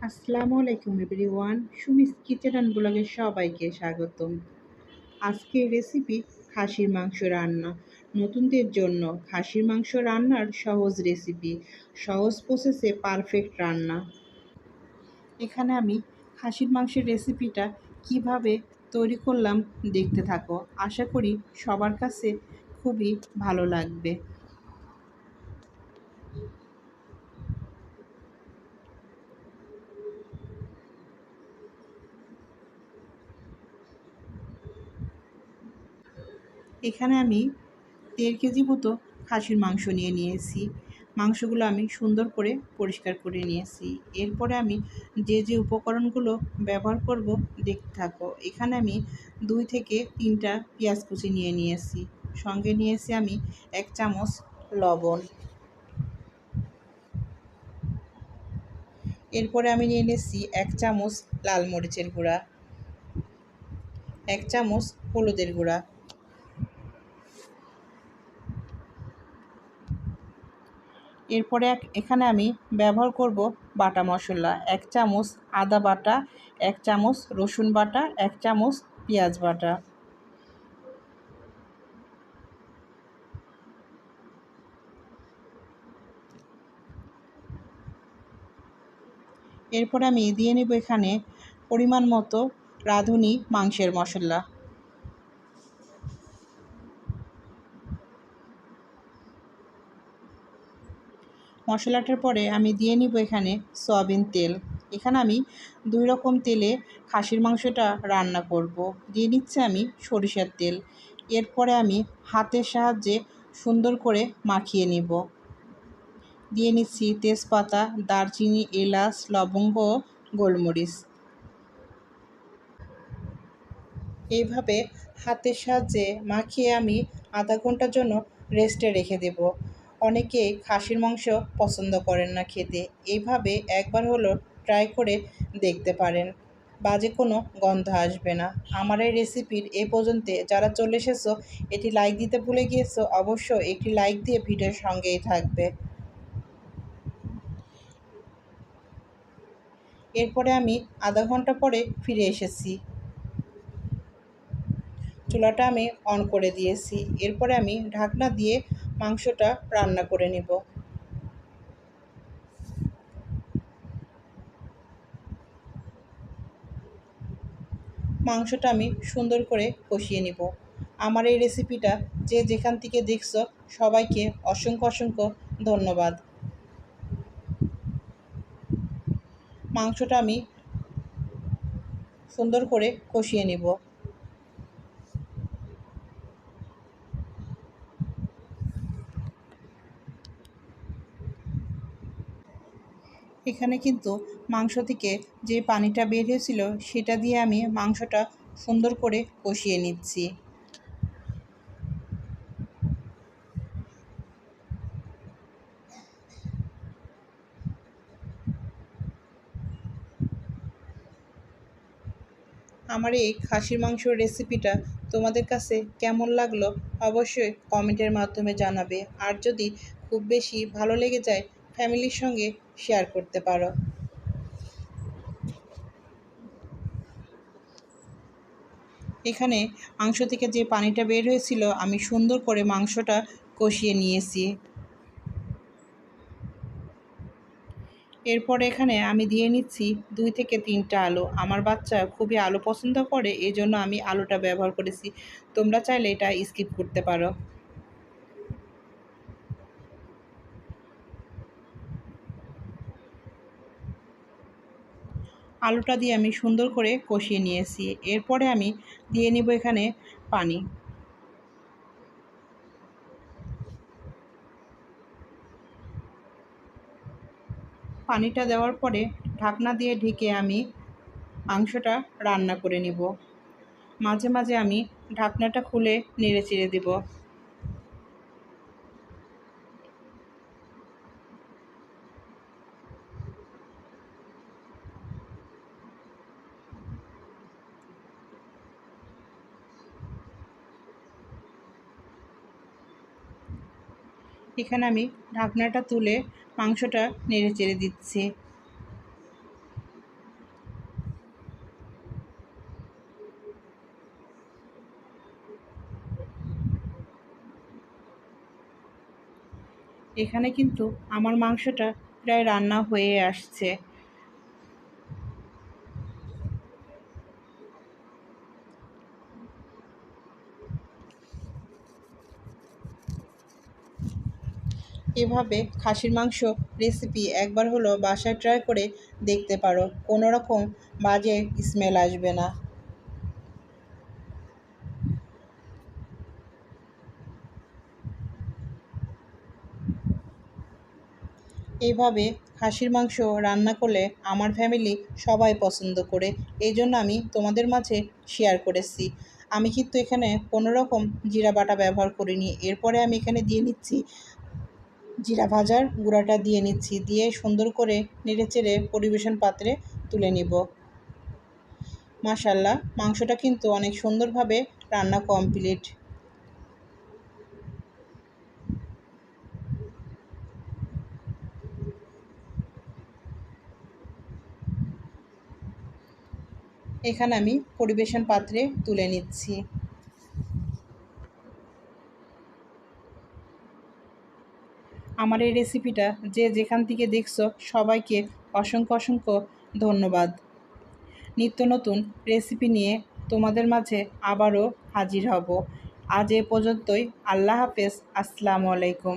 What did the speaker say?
আসসালামু আলাইকুম everyone. Sumi's kitchen and ব্লগে সবাইকে স্বাগতম। আজকে রেসিপি খাসির মাংস রান্না। নতুনদের জন্য খাসির মাংস রান্নার সহজ রেসিপি, সহজ প্রসেসে পারফেক্ট রান্না। এখানে আমি খাসির মাংসের রেসিপিটা কীভাবে তৈরি করলাম দেখতে থাকো। আশা করি সবার কাছে খুবই ভালো লাগবে। এখানে আমি দেড় কেজি মতো খাসির মাংস নিয়ে নিয়েছি। মাংসগুলো আমি সুন্দর করে পরিষ্কার করে নিয়েছি। এরপরে আমি যে যে উপকরণগুলো ব্যবহার করব, দেখতে থাকো। এখানে আমি দুই থেকে তিনটা পেঁয়াজ কুচি নিয়ে নিয়েছি। সঙ্গে নিয়েছি আমি এক চামচ লবণ। এরপরে আমি নিয়ে নিয়েছি এক চামচ লাল মরিচের গুঁড়া, এক চামচ হলুদের গুঁড়া। এরপরে এক, এখানে আমি ব্যবহার করব বাটা মশলা। এক চামচ আদা বাটা, এক চামচ রসুন বাটা, এক চামচ পেঁয়াজ বাটা। এরপরে আমি দিয়ে নেব এখানে পরিমাণ মতো রাঁধুনি মাংসের মশলা। মশলাটার পরে আমি দিয়ে নিব এখানে সয়াবিন তেল। এখানে আমি দুই রকম তেলে খাসির মাংসটা রান্না করব। দিয়ে নিচ্ছে আমি সরিষার তেল। এরপরে আমি হাতের সাহায্যে সুন্দর করে মাখিয়ে নিব। দিয়ে নিচ্ছি তেজপাতা, দারচিনি, এলাচ, লবঙ্গ গোলমরিচ। এইভাবে হাতের সাহায্যে মাখিয়ে আমি আধা ঘণ্টার জন্য রেস্টে রেখে দেব। অনেকে খাসির মাংস পছন্দ করেন না খেতে। এইভাবে একবার হলো ট্রাই করে দেখতে পারেন। বাজে কোনো গন্ধ আসবে না। আমার এই রেসিপির এ পর্যন্ত যারা চলে এসেছ, এটি লাইক দিতে ভুলে গিয়েছো, অবশ্যই একটি লাইক দিয়ে ভিডিওর সঙ্গেই থাকবে। এরপরে আমি আধা ঘণ্টা পরে ফিরে এসেছি। চুলাটা আমি অন করে দিয়েছি। এরপরে আমি ঢাকনা দিয়ে মাংসটা রান্না করে নিব। মাংসটা আমি সুন্দর করে কষিয়ে নিব। আমার এই রেসিপিটা যে যেখান থেকে দেখছ, সবাইকে অসংখ্য অসংখ্য ধন্যবাদ। মাংসটা আমি সুন্দর করে কষিয়ে নিব। এখানে কিন্তু মাংস থেকে যে পানিটা বের হয়েছিল, সেটা দিয়ে আমি মাংসটা সুন্দর করে কষিয়ে নিচ্ছি। আমার এই খাসির মাংসর রেসিপিটা তোমাদের কাছে কেমন লাগল, অবশ্যই কমেন্টের মাধ্যমে জানাবে। আর যদি খুব বেশি ভালো লেগে যায় ফ্যামিলির সঙ্গে শেয়ার করতে পারো। এখানে মাংস থেকে যে পানিটা বের হয়েছিল, আমি সুন্দর করে মাংসটা কষিয়ে নিয়েছি। এরপর এখানে আমি দিয়ে নিচ্ছি দুই থেকে তিনটা আলু। আমার বাচ্চা খুবই আলু পছন্দ করে এই জন্য আমি আলুটা ব্যবহার করেছি। তোমরা চাইলে এটা স্কিপ করতে পারো। আলুটা দিয়ে আমি সুন্দর করে কষিয়ে নিয়েছি। এরপরে আমি দিয়ে নিব এখানে পানি। পানিটা দেওয়ার পরে ঢাকনা দিয়ে ঢেকে আমি মাংসটা রান্না করে নিব। মাঝে মাঝে আমি ঢাকনাটা খুলে নেড়ে চেড়ে দেবো। এখানে আমি ঢাকনাটা তুলে মাংসটা নেড়ে চেড়ে দিচ্ছি। এখানে কিন্তু আমার মাংসটা প্রায় রান্না হয়ে আসছে। এভাবে খাসির মাংস রেসিপি একবার হলো বাসায় ট্রাই করে দেখতে পারো। কোনো রকম বাজে স্মেল আসবে না। এইভাবে খাসির মাংস রান্না করলে আমার ফ্যামিলি সবাই পছন্দ করে। এই জন্য আমি তোমাদের মাঝে শেয়ার করেছি। আমি কিন্তু এখানে কোনো রকম জিরা বাটা ব্যবহার করিনি। এরপরে আমি এখানে দিয়ে নিচ্ছি জিরা ভাজার গুঁড়াটা দিয়ে নিচ্ছি, দিয়ে সুন্দর করে নেড়েচেড়ে পরিবেশন পাত্রে তুলে নিব। মাশাল্লাহ, মাংসটা কিন্তু অনেক সুন্দরভাবে রান্না কমপ্লিট। এখানে আমি পরিবেশন পাত্রে তুলে নিচ্ছি। আমার এই রেসিপিটা যে যেখান থেকে দেখছ, সবাইকে অসংখ্য অসংখ্য ধন্যবাদ। নিত্য নতুন রেসিপি নিয়ে তোমাদের মাঝে আবারও হাজির হব। আজ এ পর্যন্তই। আল্লাহ হাফেজ। আসসালামু আলাইকুম।